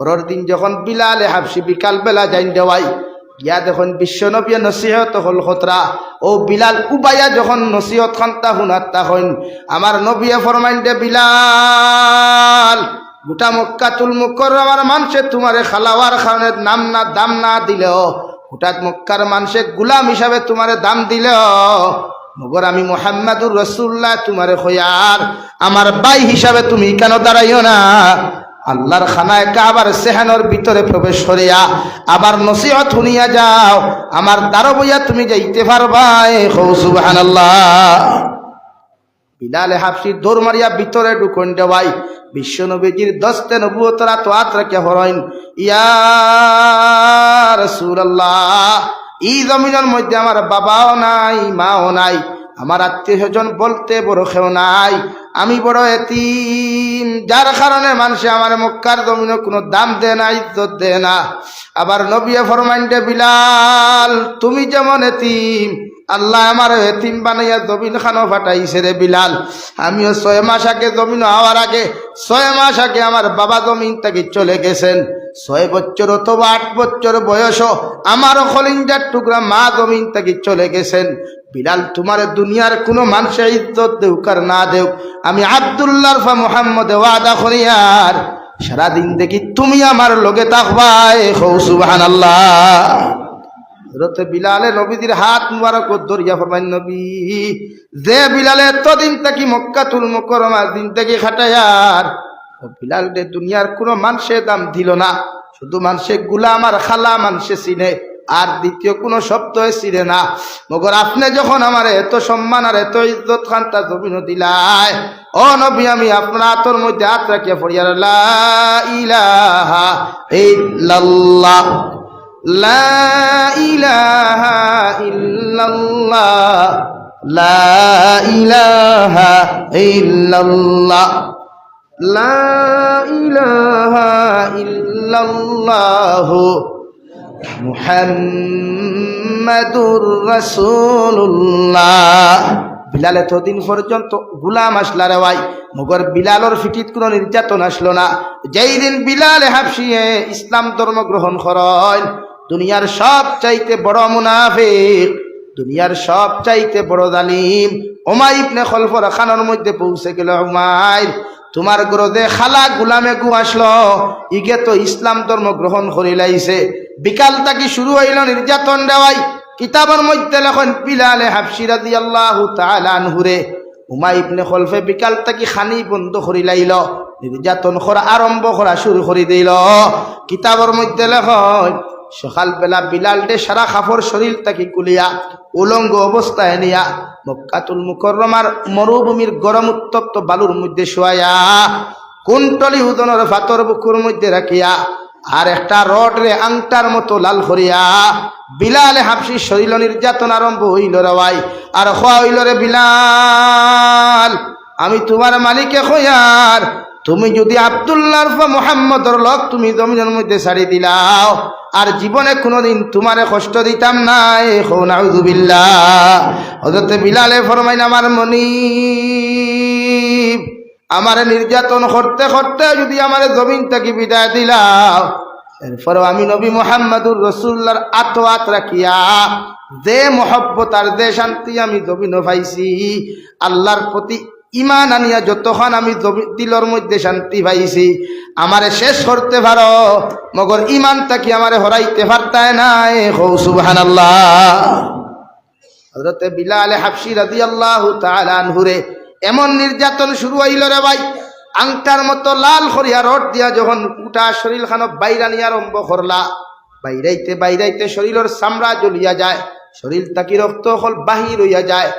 পরের দিন যখন বিলালে হাফসি বিকাল বেলা যাইন দেওয়াই, গিয়া দেখুন বিশ্ব নবী নসিহত হল খতরা। ও বিলাল উবাইয়া যখন নসিহত খান্তা হুনাত তখন আমার নবিয়ে ফরমাইন দে বিলাল, গোটা মক্কা তুল মুক্কর আমার মানুষে তোমারে খালাওয়ার খাওয়ানের নাম না দাম না দিলেও হঠাৎ মক্কার মানুষে গুলাম হিসাবে তোমারে দাম দিলেও, মগর আমি মোহাম্মদুর রসুল্লাহ তোমারে খয়ার। আমার বাই হিসাবে তুমি কেন দাঁড়াইও না? আল্লাহর খানায় কাবার সেহানোর ভিতরে প্রবেশ করিয়া আবার নসিহত শুনিয়া যাও, আমার দ্বারা বইয়া তুমি যাইতে পারবাই। বিলালে হাফসি দৌড় মারিয়া ভিতরে ঢুকন দেওয়াই বিশ্ব নবীজির দস্তে নবুয়তরা তো আত্রাকে হরইন। ইয়া রাসূলুল্লাহ, এই জমিনের মধ্যে আমার বাবাও নাই, মাও নাই। আমার আত্মীয় স্বজন বলতে বড় কেউ নাই। আমি বড় এতিম। যার কারণে মানুষে আমার মক্কার জমিনে কোনো দাম দেয় না, ইজ্জত দেয় না। আবার নবিয়ে ফরমাইন্ডে বিলাল, তুমি যেমন এতিম, আল্লাহ আমার এতিম বানাইয়া জমিন খানো ফাটাইছে রে বিলাল। আমিও ছয় মাস আগে জমিন হওয়ার আগে, ছয় মাস আগে আমার বাবা জমিন থেকে চলে গেছেন। ছয় বছর অথবা আট বছর বয়স আমারও খলিঞ্জার টুকরা মা জমিন থেকে চলে গেছেন। বিলাল, তোমার দুনিয়ার কোনো মানুষে ইজ্জত দেউক আর না দেউক, আমি আবদুল্লার ফা মোহাম্মদ ওয়াদা করিয়ার সারাদিন দেখি তুমি আমার লগে তাকবাই হৌ সুবাহান আল্লাহ হজরতে বিলালে নবীদের হাত মুবারক ধরিয়া ফরমাইন নবী, যে বিলালে এতদিন থাকি মক্কাতুল মুকরমা দিন থেকে খাটায়ার বিলাল রে দুনিয়ার কোনো মানুষে দাম দিল না। শুধু মানুষে গুলাম আর খালা মানুষে চিনে, আর দ্বিতীয় কোনো শব্দই চিনে না। মগর আপনি যখন আমার এত সম্মান আর এত ইজ্জত খানটা জমিন দিলাই ও নবী, আমি আপনার আতর মধ্যে হাত রাখিয়া ফরিয়ার ইলাহা ইল্লাল্লাহ। লা ইলাহা ইল্লাল্লাহ। লা ইলাহা ইল্লাল্লাহ। لا إله إلا الله محمد رسول الله বিলাল এতদিন পর্যন্ত গুলাম আসলা রে ভাই মগর বিলালর ফিটিত কোনো নির্যাতন আসলো না যেই দিন বিলাল হাফসিয়ে ইসলাম ধর্ম গ্রহণ করেন দুনিয়ার সব চাইতে বড় মুনাফিক দুনিয়ার সব চাইতে বড় জালিম ওমাই ইবনে খলফর খানোর মধ্যে পৌঁছে গেল উমাইর তোমার গ্রদে খালা গুলামে গু আসলো। ইগে তো ইসলাম ধর্ম গ্রহণ করিলাইছে বিকাল তাকি শুরু হইল নির্যাতন দেওয়াই কিতাবের মধ্যে লেখন বিলালে হাফসিরাদি আল্লাহ তালানহুরে উমা ইবনে খলফে বিকাল তাকি খানি বন্ধ করি লাইল। নির্যাতন করা আরম্ভ করা শুরু করে দিল। কিতাবের মধ্যে লেখন সকালবেলা বিলাল ডে সারা খাফর শরীর তাকে কুলিয়া, উলঙ্গ অবস্থায় নিয়া মক্কাতুল মুকরমার মরুভূমির গরম উত্তপ্ত বালুর মধ্যে শোয়া কুন্তলি উদনের ফাতর বুকুর মধ্যে রাখিয়া, আর একটা রড রে আংটার মতো লাল করিয়া বিলালে হাফসি শরীর নির্যাতন আরম্ভ হইল রেওয়াই আর হইল রে বিলাল, আমি তোমার মালিকে খোয়ার তুমি যদি আবদুল্লাহর মোহাম্মদর লক, তুমি জমিনের মধ্যে ছাড়ি দিলাও। আর জীবনে কোনোদিন তোমারে কষ্ট দিতাম না হজরতে বিলালে ফরমাইন, আমার মনি আমারে নির্যাতন করতে করতে যদি আমার জমিন থেকে বিদায় দিলাও, এরপরেও আমি নবী মোহাম্মদুর রসুল্লার আতো রাখিয়া, যে মহব্বত আর যে শান্তি আমি জমিন পাইছি, আল্লাহর প্রতি ইমান আনিয়া যতক্ষণ আমি দিলর মধ্যে শান্তি পাইছি আমারে শেষ করতে পারো মগর ইমান তাকি আমারে হরাইতে পারতায় নাই? হৌ সুবহান আল্লাহ তালানহুরে এমন নির্যাতন শুরু হইল রে ভাই। আংটার মতো লাল করিয়া রড দিয়া যখন উঠা শরীর খানো বাইরা নিয়ে আরম্ভ করলা, বাইরাইতে বাইরাইতে শরীরের চামড়া জ্বলিয়া যায় শরীর তাকি রক্ত হল বাহির হইয়া যায়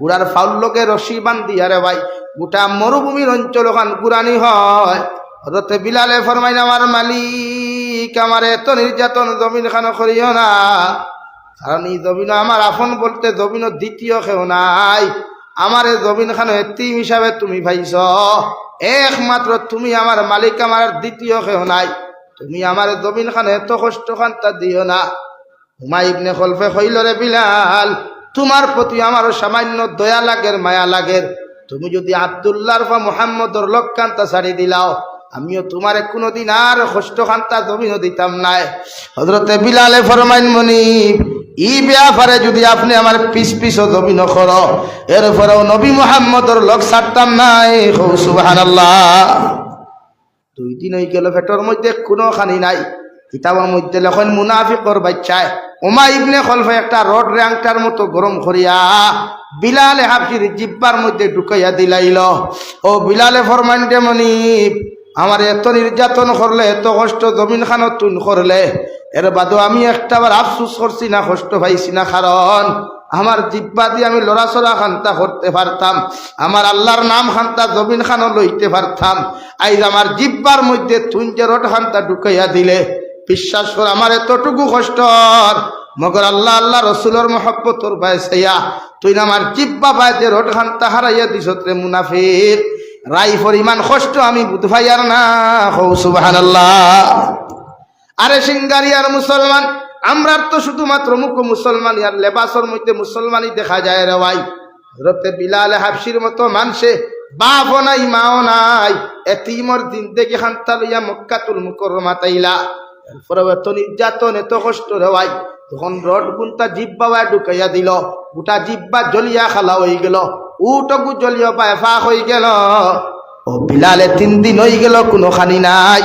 গুড়ার ফাউল্লকে রশি বান্ধিয়া রে ভাই, গোটা মরুভূমির অঞ্চল ওখান গুরানি হয়। হজরতে বিলালে ফরমাইন, আমার মালিক, আমার এত নির্যাতন জমিন খানো করিও না। কারণ এই জমিন আমার আপন বলতে জমিন দ্বিতীয় কেউ নাই। আমার জমিন খানো এতিম হিসাবে তুমি ভাইছ। একমাত্র তুমি আমার মালিক, আমার আর দ্বিতীয় কেউ নাই। তুমি আমার জমিন খান এত কষ্ট খান তা দিও না। হুমাই ইবনে খলফে হইল রে বিলাল তোমার প্রতি আমার সামান্য দয়া লাগের মায়া লাগের। তুমি যদি আবদুল্লাহর বা মোহাম্মদর লক্ষান্তা ছাড়ি দিলাও, আমিও তোমারে কোনোদিন আর কষ্ট খান্তা জমিনও দিতাম নাই। হজরতে বিলালে ফরমাইন মনি, ই ব্যাপারে যদি আপনি আমার পিস পিস জমিন কর এরপরেও নবী মোহাম্মদর লোক ছাড়তাম নাই। সুবাহান দুই দিন হয়ে গেল পেটর মধ্যে কোনো খানি নাই। কিতাবের মধ্যে লেখন মুনাফিকর বাচ্চায় ওমা ইবনে খলফে একটা রড র্যাংটার মতো গরম করিয়া বিলালে হাফির জিব্বার মধ্যে ঢুকাইয়া দিলাইল। ও বিলালে ফরমান্ডে মনি আমার এত নির্যাতন করলে এত কষ্ট জমিন খানত তুন করলে এর বাদও আমি একটাবার আফসুস করছি না, কষ্ট পাইছি না কারণ আমার জিব্বা দিয়ে আমি লড়াচড়া খান্তা করতে পারতাম আমার আল্লাহর নাম খান্তা জমিন খানও লইতে পারতাম আইজ আমার জিব্বার মধ্যে তুই যে রট খান্তা ঢুকাইয়া দিলে। বিশ্বাস কর, আমার এতটুকু কষ্ট। মগর আল্লাহ আল্লাহ রসুলোর মহব্বতর বাইসাইয়া তুই না আমার জিব্বা বাইতে রট খান্তা হারাইয়া দিছত রে মুনাফির। রাই পরিমাণ কষ্ট আমি বুধভাই আর না হৌ সুবাহান আরে সিঙ্গারি আর মুসলমান আমরা তো শুধুমাত্র মুখ মুসলমান আর লেবাসর মধ্যে মুসলমানই দেখা যায় রে ভাই। হজরতে বিলাল হাফসির মতো মানুষে বাপও নাই, মাও নাই। এতিমর দিন থেকে খান্তা লইয়া মক্কাতুল মুকরমা তাইলা। এরপরে এত নির্যাতন, এত কষ্ট ভাই। তখন রড গুনতা জিব্বা বাই ঢুকাইয়া দিল, গোটা জিব্বা জলিয়া খালা হয়ে গেল, উটকু জলিয়া পায় ফা হয়ে গেল। ও বিলালে তিন দিন হয়ে গেল কোনো খানি নাই।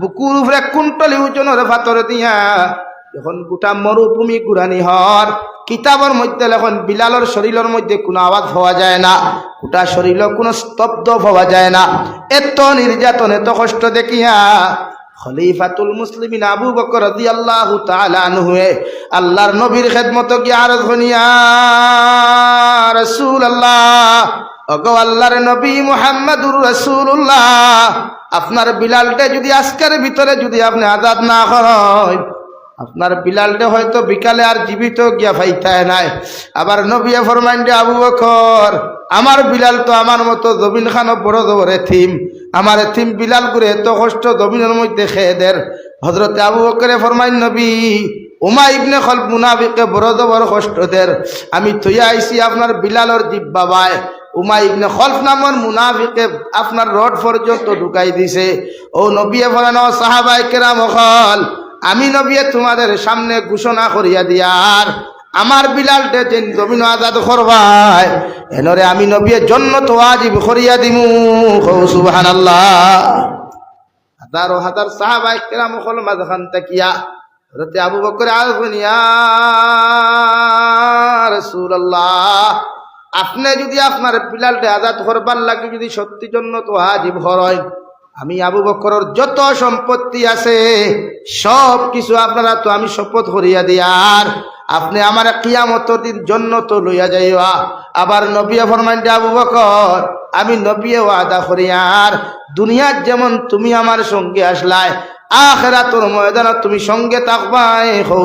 বুকুর উপরে কুন্তলি ওজনের ফাতর দিয়া। যখন গোটা মরুভূমি গুরানি হর কিতাবর মধ্যে লেখন বিলালর শরীরের মধ্যে কোনো আওয়াজ হওয়া যায় না। গোটা শরীর কোনো স্তব্ধ হওয়া যায় না। এত নির্যাতন এত কষ্ট দেখিয়া খলিফাতুল মুসলিমিন আবু বকর রাদিয়াল্লাহু তাআলা আনহুয়ে আল্লাহর নবীর খেদমত গিয়ে আর ধনিয়া রাসূলুল্লাহ। ওগো আল্লাহর নবী মুহাম্মদুর রাসূলুল্লাহ। আপনার বিলালটা যদি আজকের ভিতরে যদি আপনি আজাদ না করেন আপনার বিলালটা হয়তো বিকালে আর জীবিত গিয়া ফাইতায় নাই। আবার নবিয়া ফরমাইন্ডে, আবু বকর, আমার বিলাল তো আমার মতো জবিন খানো বড় জবর এথিম আমার এথিম বিলাল করে এত কষ্ট জমিনের মধ্যে খেয়ে দের। হজরতে আবু বকরে ফরমাইন, নবী, উমা ইবনে খল মুনাফিকে বড় কষ্ট দের। আমি থইয়া আইছি আপনার বিলালর জীব বাবায় উমা ইবনে খলফ নামর মুনাফিকে আপনার রড পর্যন্ত ঢুকাই দিছে। ও নবিয়ে ফলানো সাহাবাই কেরাম আমি নবিয়ে তোমাদের সামনে ঘোষণা করিয়া দিয়ার। আমার বিলালটে যেন জমিন আজাদ করবাই। এনরে আমি নবিয়ে জন্য তো আজিব করিয়া দিমু। সুবাহান হাজারো হাজার সাহাবাই কেরাম হল মাঝখান তাকিয়া হরতে আবু বকর রসুল্লাহ আপনি যদি আপনার বিলালটে আজাদ করবার লাগে যদি সত্যি জন্য তো আজিব হরয় আমি আবু বকরের যত সম্পত্তি আছে সব কিছু আপনারা তো আমি শপথ করিয়া দিয়ার আপনি আমার কিয়ামতর দিন জন্য তো লইয়া যাইবা। আবার নবিয়া ফরমাইন্ডে আবু বকর, আমি নবিয়ে ওয়াদা করিয়ার দুনিয়ার যেমন তুমি আমার সঙ্গে আসলায় আখেরা তোর ময়দান তুমি সঙ্গে থাকবাই হৌ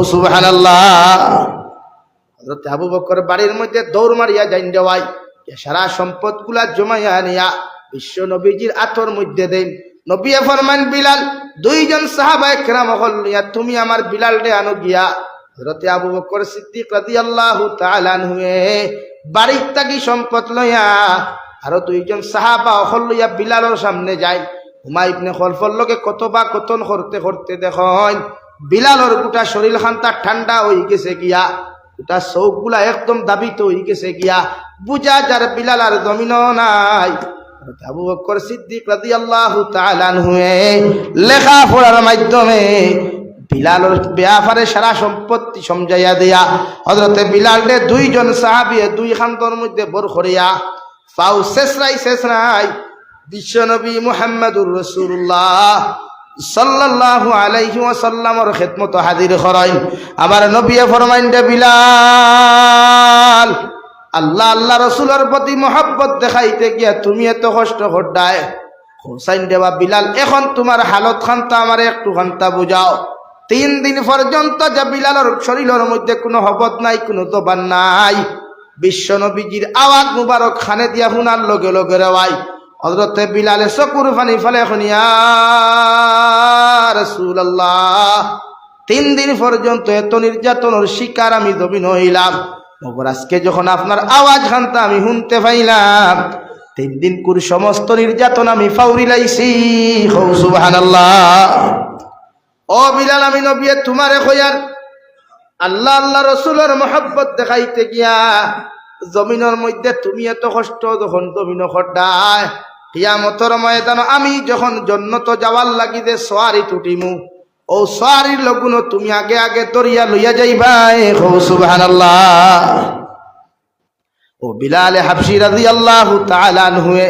হযরত আবু বকর বাড়ির মধ্যে দৌড় মারিয়া যাইন যাওয়াই সারা সম্পদগুলা জমাইয়া নিয়া বিশ্ব নবীজির আতর মধ্যে দেন। নবী ফরমান বিলাল, দুইজন সাহাবা একরাম হল নিয়া তুমি আমার বিলাল ডে আনো গিয়া হযরত আবু বকর সিদ্দিক রাদিয়াল্লাহু তাআলা আনহুয়ে বাড়ির তাকি সম্পদ লইয়া আরও দুইজন সাহাবা হল লইয়া বিলালের সামনে যায়। হুমা ইবনে খলফর লগে কতবা কতন করতে করতে দেখুন, বিলালর গোটা শরীর খান্তা ঠান্ডা হয়ে গেছে গিয়া, গোটা চৌকগুলা একদম দাবিত হয়ে গেছে গিয়া, বুঝা যার বিলাল আর জমিন নাই। আবু বকর সিদ্দিক রাদিয়াল্লাহু তাআলা আনহুয়ে লেখা পড়ার মাধ্যমে বিলালর ব্যাপারে সারা সম্পত্তি সমঝাইয়া দিয়া হজরতে বিলালরে দুইজন সাহাবি দুই খান্তর মধ্যে বর করিয়া পাও শেষরাই শেষরাই বিশ্বনবী মুহাম্মদুর রসুল্লাহ দে আল্লাহ আল্লাহ তুমি এত কষ্ট দেবা বিলাল, এখন তোমার হালত খান্তা আমার একটু খান্তা বুঝাও। তিন দিন পর্যন্ত যে বিলালের শরীরের মধ্যে কোনো হবত নাই, কোনো দবান নাই। বিশ্ব নবীজির আওয়াজ মুবারক খানে দিয়া শুনার লগে লগে রেওয়াই হজরতে বিলালে চকুর ফানি ফেলে শুনিয়া তিন দিন পর্যন্ত এত নির্যাতনের শিকার আমি জমিন হইলাম। মগর আজকে যখন আপনার আওয়াজ খানতা আমি শুনতে পাইলাম, তিন দিন কুর সমস্ত নির্যাতন আমি ফাউরি লাইছি। হৌ, সুবহানাল্লাহ। ও বিলাল, আমি নবিয়ে তোমারে কইয়ার, আল্লাহ আল্লাহ রসুলের মহব্বত দেখাইতে গিয়া জমিনের মধ্যে তুমি এত কষ্ট যখন জমিন খড্ডায় ময়দান আমি যখন জন্নত যাওয়ার লাগিতে সোয়ারি টুটিমু ও সোয়ারির লগুন তুমি আগে আগে তরিয়া লইয়া যাইবাই হৌ সুবহানাল্লাহ। ও বিলালে হাফসি রাজি আল্লাহ হুয়ে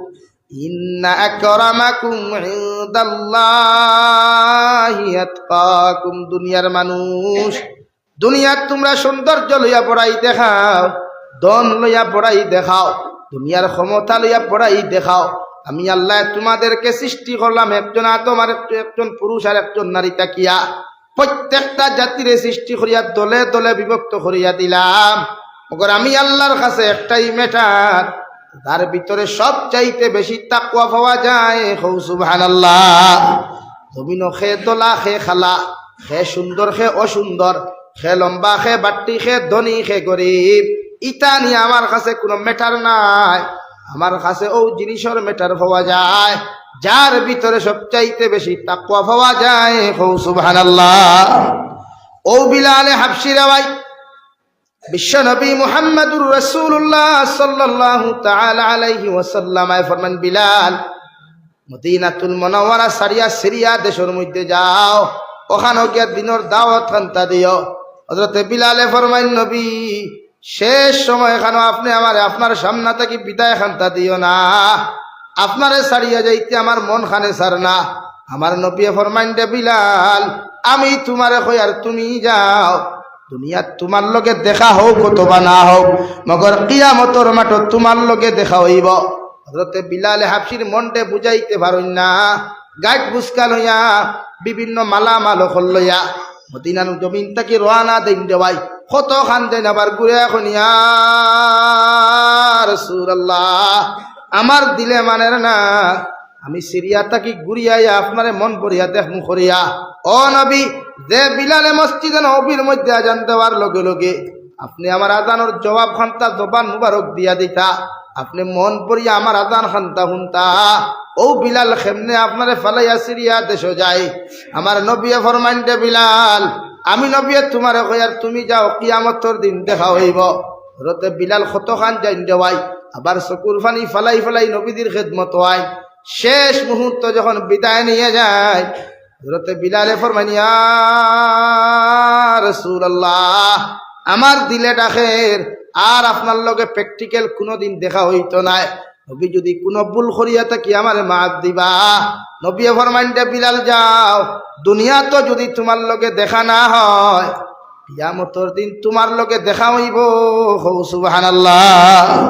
দুনিয়ার মানুষ, দুনিয়ার তোমরা সৌন্দর্য লইয়া পড়াই দেখাও দন লইয়া পড়াই দেখাও, দুনিয়ার ক্ষমতা লইয়া পড়াই দেখাও। আমি আল্লাহ তোমাদেরকে সৃষ্টি করলাম একজন আতমার একজন পুরুষ আর একজন নারী তাকিয়া। প্রত্যেকটা জাতির সৃষ্টি করিয়া দলে দলে বিভক্ত করিয়া দিলাম। আমি আল্লাহর কাছে একটাই মেটার তার ভিতরে সব চাইতে বেশি তাকুয়া পাওয়া যায়, হৌ, সুবহানাল্লাহ। জমিন খে দোলা, খে খালা, খে সুন্দর, খে অসুন্দর, খে লম্বা, খে বাট্টি, খে ধনী, খে গরিব। ইটা নিয়ে আমার কাছে কোনো মেটার নাই। আমার কাছে ও জিনিসের মেটার পাওয়া যায়। যার ভিতরে সবচাইতে বেশি তাকুয়া পাওয়া যায়, হৌ, সুবহানাল্লাহ। ও বিলালে হাফসিরা ভাই বিশ্বনবী মুহাম্মদুর রাসূলুল্লাহ সাল্লাল্লাহু তাআলা আলাইহি ওয়াসাল্লাম ফরমান বিলাল, মদিনাতুল মুনাওয়ারা সারিয়া সিরিয়া দেশের মধ্যে যাও ওখানে গিয়া দিনের দাওয়াত খান্তা দিও। হযরত বিলালে ফরমান নবী, শেষ সময় এখানে আপনি আমার, আপনার সামনা থেকে বিদায় খান্তা দিও না। আপনারে সারিয়া যাইতে আমার মন খানে সার না। আমার নবী ফরমান দে বিলাল, আমি তোমারে কই আর তুমি যাও? দুনিয়াত তোমার লগে দেখা হোক অথবা না হোক, মগর কিয়ামতর মাঠ তোমার লগে দেখা হইব। হজরতে বিলালে হাফসির মনটে বুঝাইতে পারই না গাছ বুসকা লইয়া, বিভিন্ন মালা মাল লইয়া, মদিনার জমিন তাকে রোয়ানা দিন দেওয়াই কত খান দেন আবার ঘুরে এখন আমার দিলে মানের না আমি সিরিয়া তাকি ঘুরিয়াই আপনারে মন পড়িয়া দেখমু করিয়া। ও নবী, যে বিলালে মসজিদে নবীর মধ্যে আজান দেওয়ার লগে লগে আপনি আমার আজানোর জবাব খান্তা, জবান মুবারক দিয়া দিতা। আপনি মন পড়িয়া আমার আজান খান্তা হুনতা। ও বিলাল খেমনে আপনারে ফালাইয়া সিরিয়া দেশ যায়? আমার নবিয়ে ফরমাইন্ডে বিলাল, আমি নবিয়ে তোমারে কয়ার তুমি যাও, কিয়ামতর দিন দেখা হইব। রতে বিলাল কত খান যাইন দেওয়াই, আবার চকুর ফানি ফালাই ফালাই নবীদের খেদমত হয়। শেষ মুহূর্ত যখন বিদায় নিয়ে যায় বিলালে ফরমানিয়া আমার দিলে ডাকের আর আপনার লগে প্র্যাকটিক্যাল কোনোদিন দেখা হইতো নাই নবী যদি কোনো ভুল করিয়া থাকি আমার মাত দিবা। নবী ফরমাইনটা বিলাল, যাও। দুনিয়া তো যদি তোমার লগে দেখা না হয়, কিয়ামতর দিন তোমার লগে দেখা হইব। হৌ, সুবহানাল্লাহ।